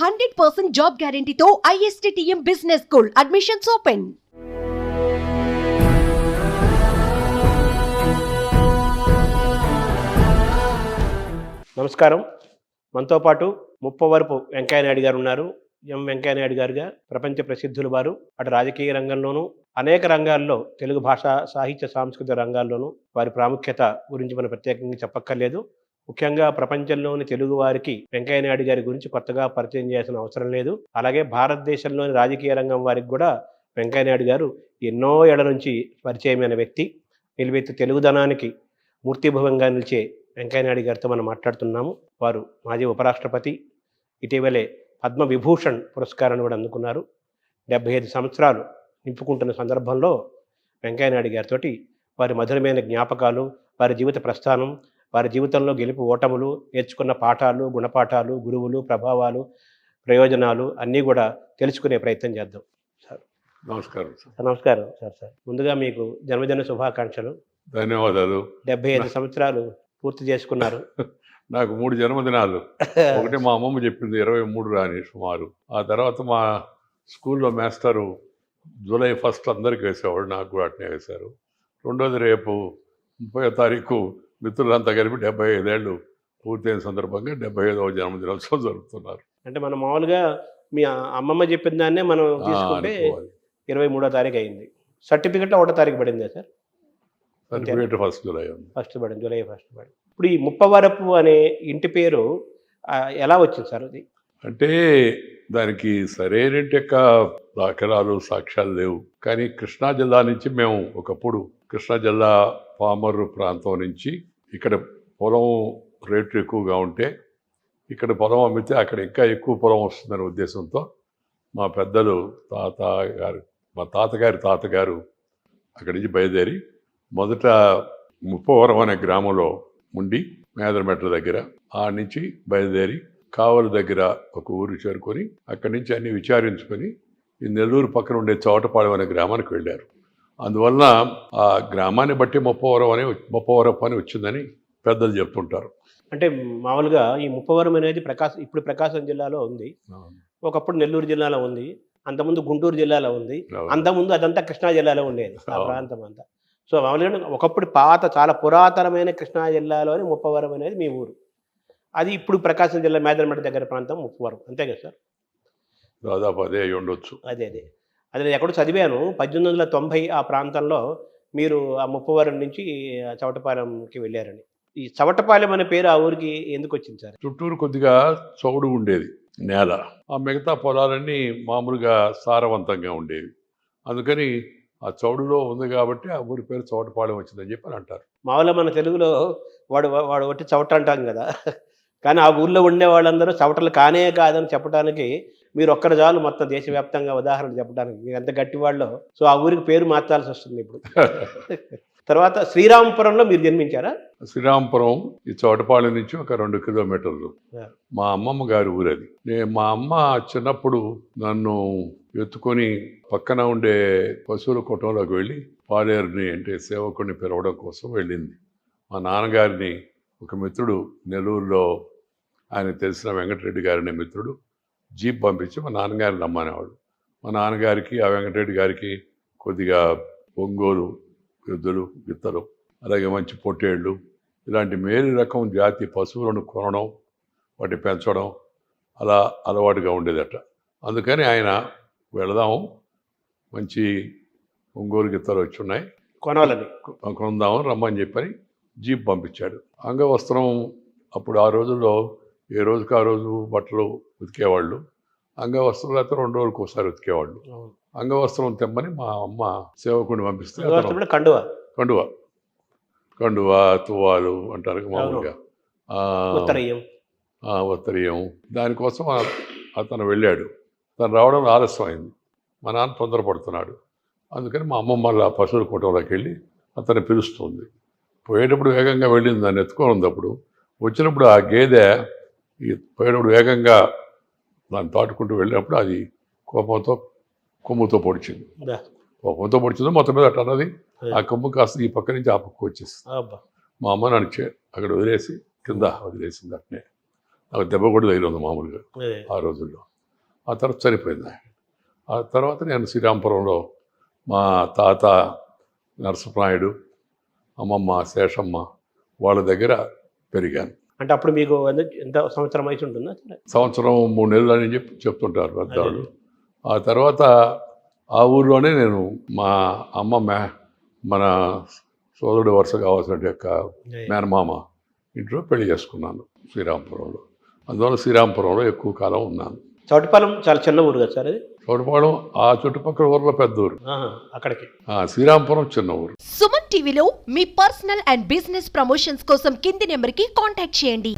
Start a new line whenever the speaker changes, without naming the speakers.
Hundred percent job గ్యారంటీతో ISTM business school. Admissions open
నమస్కారం. మనతో పాటు ముప్పవరపు వెంకయ్యనాయుడు గారు ఉన్నారు. ఎం వెంకయ్యనాయుడు గారుగా ప్రపంచ ప్రసిద్ధులు వారు. అటు రాజకీయ రంగంలోనూ అనేక రంగాల్లో తెలుగు భాష సాహిత్య సాంస్కృతిక రంగాల్లోనూ వారి ప్రాముఖ్యత గురించి మనం ప్రత్యేకంగా చెప్పక్కర్లేదు. ముఖ్యంగా ప్రపంచంలోని తెలుగు వారికి వెంకయ్యనాయుడు గారి గురించి కొత్తగా పరిచయం చేయాల్సిన అవసరం లేదు. అలాగే భారతదేశంలోని రాజకీయ రంగం వారికి కూడా వెంకయ్యనాయుడు గారు ఎన్నో ఏళ్ళ నుంచి పరిచయమైన వ్యక్తి. నిలువెత్తు తెలుగుదనానికి మూర్తిభవంగా నిలిచే వెంకయ్యనాయుడు గారితో మనం మాట్లాడుతున్నాము. వారు మాజీ ఉపరాష్ట్రపతి. ఇటీవలే పద్మ విభూషణ్ పురస్కారాన్ని కూడా అందుకున్నారు. డెబ్బై ఐదు సంవత్సరాలు నింపుకుంటున్న సందర్భంలో వెంకయ్యనాయుడు గారితో వారి మధురమైన జ్ఞాపకాలు వారి జీవిత ప్రస్థానం వారి జీవితంలో గెలుపు ఓటములు నేర్చుకున్న పాఠాలు గుణపాఠాలు గురువులు ప్రభావాలు ప్రయోజనాలు అన్నీ కూడా తెలుసుకునే ప్రయత్నం చేద్దాం సార్.
నమస్కారం సార్.
నమస్కారం సార్ సార్. ముందుగా మీకు జన్మదిన శుభాకాంక్షలు.
ధన్యవాదాలు.
డెబ్బై ఐదు సంవత్సరాలు పూర్తి చేసుకున్నారు.
నాకు మూడు జన్మదినాలు. ఒకటి మా అమ్మమ్మ చెప్పింది ఇరవై మూడు రాని సుమారు. ఆ తర్వాత మా స్కూల్లో మాస్టరు జూలై ఫస్ట్ అందరికి వేసేవాడు నాకు కూడా అట్నే వేశారు. రెండోది రేపు ముప్పై తారీఖు మిత్రులంతా కలిపి డెబ్బై ఐదేళ్ళు పూర్తయిన సందర్భంగా డెబ్బై ఐదవ జన్మదినోత్సవం జరుపుతున్నారు.
అంటే మనం మామూలుగా మీ అమ్మమ్మ చెప్పిన దాన్నే మనం తీసుకుంటే. ఇరవై మూడో తారీఖు అయింది సర్టిఫికెట్ ఒకటో తారీఖు పడిందా sir?
Certificate first July
first పడింది జూలై ఫస్ట్ పడింది. ఇప్పుడు ఈ ముప్పవరపు అనే ఇంటి పేరు ఎలా వచ్చింది సార్ అది?
అంటే దానికి సరైన యొక్క దాఖలాలు సాక్ష్యాలు లేవు. కానీ కృష్ణా జిల్లా నుంచి మేము ఒకప్పుడు కృష్ణా జిల్లా పామర్రు ప్రాంతం నుంచి ఇక్కడ పొలం రేట్లు ఎక్కువగా ఉంటే ఇక్కడ పొలం అమ్మితే అక్కడ ఇంకా ఎక్కువ పొలం వస్తుందనే ఉద్దేశంతో మా పెద్దలు తాత గారు మా తాతగారి తాతగారు అక్కడి నుంచి బయలుదేరి మొదట ముప్పవరం అనే గ్రామంలో ఉండి మేదరమెట్ల దగ్గర ఆ నుంచి బయలుదేరి కావలి దగ్గర ఒక ఊరు చేరుకొని అక్కడి నుంచి అన్ని విచారించుకొని ఈ నెల్లూరు పక్కన ఉండే చోటపాలెం అనే గ్రామానికి వెళ్ళారు. అందువలన ఆ గ్రామాన్ని బట్టి ముప్పవరం అని ముప్పవరం అని వచ్చిందని పెద్దలు చెప్తుంటారు.
అంటే మామూలుగా ఈ ముప్పవరం అనేది ప్రకాశం ఇప్పుడు ప్రకాశం జిల్లాలో ఉంది. ఒకప్పుడు నెల్లూరు జిల్లాలో ఉంది. అంతకుముందు గుంటూరు జిల్లాలో ఉంది. అంతకుముందు అదంతా కృష్ణా జిల్లాలో ఉండేది ఆ. ప్రాంతం అంతా. సో మామూలుగా ఒకప్పుడు పాత చాలా పురాతనమైన కృష్ణా జిల్లాలోని ముప్పవరం అనేది మీ ఊరు. అది ఇప్పుడు ప్రకాశం జిల్లా మేదరమెట్ట దగ్గర ప్రాంతం ముప్పవరం. అంతే కదా సార్?
దాదాపు అదే అయి ఉండొచ్చు.
అదే అదే. అది నేను ఎక్కడో చదివాను. పద్దెనిమిది వందల తొంభై ఆ ప్రాంతంలో మీరు ఆ ముప్పవరం నుంచి ఆ చవటపాలెంకి వెళ్ళారని. ఈ చవటపాలెం అనే పేరు ఆ ఊరికి ఎందుకు వచ్చింది సార్?
చుట్టూరు కొద్దిగా చౌడు ఉండేది నేల. ఆ మిగతా పొలాలన్నీ మామూలుగా సారవంతంగా ఉండేవి. అందుకని ఆ చౌడులో ఉంది కాబట్టి ఆ ఊరి పేరు చౌటపాలెం వచ్చిందని చెప్పి అంటారు.
మామూలుగా మన తెలుగులో వాడు వాడు ఒట్టి చవట అంటాం కదా. కానీ ఆ ఊర్లో ఉండే వాళ్ళందరూ చవటలు కానే కాదని చెప్పడానికి మీరు ఒక్కరు చాలు మొత్తం దేశవ్యాప్తంగా ఉదాహరణ చెప్పడానికి మీరు ఎంత గట్టి వాళ్ళు సో ఆ ఊరికి పేరు మార్చాల్సి వస్తుంది ఇప్పుడు. తర్వాత శ్రీరామపురంలో మీరు జన్మించారా?
శ్రీరాంపురం ఈ చోటపాలెం నుంచి ఒక రెండు కిలోమీటర్లు. మా అమ్మమ్మ గారి ఊరది నేను మా అమ్మ చిన్నప్పుడు నన్ను ఎత్తుకొని పక్కన ఉండే పశువుల కుటుంబంలోకి వెళ్ళి పాలేరుని అంటే సేవకుడిని పిలవడం కోసం వెళ్ళింది. మా నాన్నగారిని ఒక మిత్రుడు నెల్లూరులో ఆయన తెలిసిన వెంకటరెడ్డి గారి మిత్రుడు జీప్ పంపించి మా నాన్నగారిని రమ్మనేవాడు మా నాన్నగారికి ఆ వెంకటరెడ్డి గారికి కొద్దిగా ఒంగోలు ఎద్దులు గిత్తలు అలాగే మంచి పొట్టేళ్ళు ఇలాంటి మేలు రకం జాతి పశువులను కొనడం వాటిని పెంచడం అలా అలవాటుగా ఉండేదట అందుకని ఆయన వెళదాము మంచి ఒంగోలు గిత్తలు వచ్చి ఉన్నాయి
కొనాలని
కొందాము రమ్మని చెప్పని జీప్ పంపించాడు అంగవస్త్రం అప్పుడు ఆ రోజుల్లో ఏ రోజుకి ఆ రోజు బట్టలు ఉతికేవాళ్ళు? అంగవస్త్రం లేకపోతే రెండు రోజులకు ఒకసారి ఉతికేవాళ్ళు. అంగవస్త్రం తెమ్మని మా అమ్మ సేవకుడిని పంపిస్తే అతను
కండువ.
కండువ. కండువ తువ్వాలు అంటారు మామూలుగా. ఉత్తరీయం. దానికోసం అతను వెళ్ళాడు. తను రావడం ఆలస్యం అయింది మా నాన్న తొందరపడుతున్నాడు. అందుకని మా అమ్మమ్మ మళ్ళీ ఆ పశువుల కూటంలోకి వెళ్ళి అతన్ని పిలుస్తుంది. పోయేటప్పుడు వేగంగా వెళ్ళింది దాన్ని ఎత్తుకొని ఉంది అప్పుడు వచ్చినప్పుడు ఆ గేదె ఈ పోయేటప్పుడు వేగంగా దాన్ని దాటుకుంటూ వెళ్ళినప్పుడు అది కోపంతో కొమ్ముతో పొడిచింది. కోపంతో పొడిచిందో మొత్తం మీద అట్లా అన్నది. ఆ కొమ్ము కాస్త ఈ పక్క నుంచి ఆ పక్క వచ్చేసింది. మా అమ్మ నన్ను అక్కడ వదిలేసి కింద వదిలేసింది అట్నే. నాకు దెబ్బ కూడా తగిలింది మామూలుగా. ఆ రోజుల్లో. ఆ తర్వాత చనిపోయింది ఆ తర్వాత నేను శ్రీరాంపురంలో మా తాత నరసింహనాయుడు అమ్మమ్మ శేషమ్మ వాళ్ళ దగ్గర పెరిగాను.
అంటే అప్పుడు మీకు ఎంత- సంవత్సరం వయసు ఉంటుందా
సంవత్సరం మూడు నెలలు అని చెప్పి చెప్తుంటారు పెద్దవాళ్ళు. ఆ తర్వాత ఆ ఊర్లోనే నేను మా అమ్మ మే మన సోదరుడు వరుస కావాల్సిన యొక్క మేనమామ ఇంట్లో పెళ్ళి చేసుకున్నాను శ్రీరాంపురంలో అందువల్ల శ్రీరాంపురంలో ఎక్కువ కాలం ఉన్నాను.
చౌటిపాలెం చాలా చిన్న ఊరు కదా సార్ అది?
చోటుపాళెం ఆ చుట్టుపక్కల ఊర్లో పెద్ద ఊరు.
అక్కడికి.
ఆ, శ్రీరాంపురం చిన్న ఊరు.
సుమన్ టీవీలో మీ పర్సనల్ అండ్ బిజినెస్ ప్రమోషన్స్ కోసం కింది నెంబర్కి కాంటాక్ట్ చేయండి.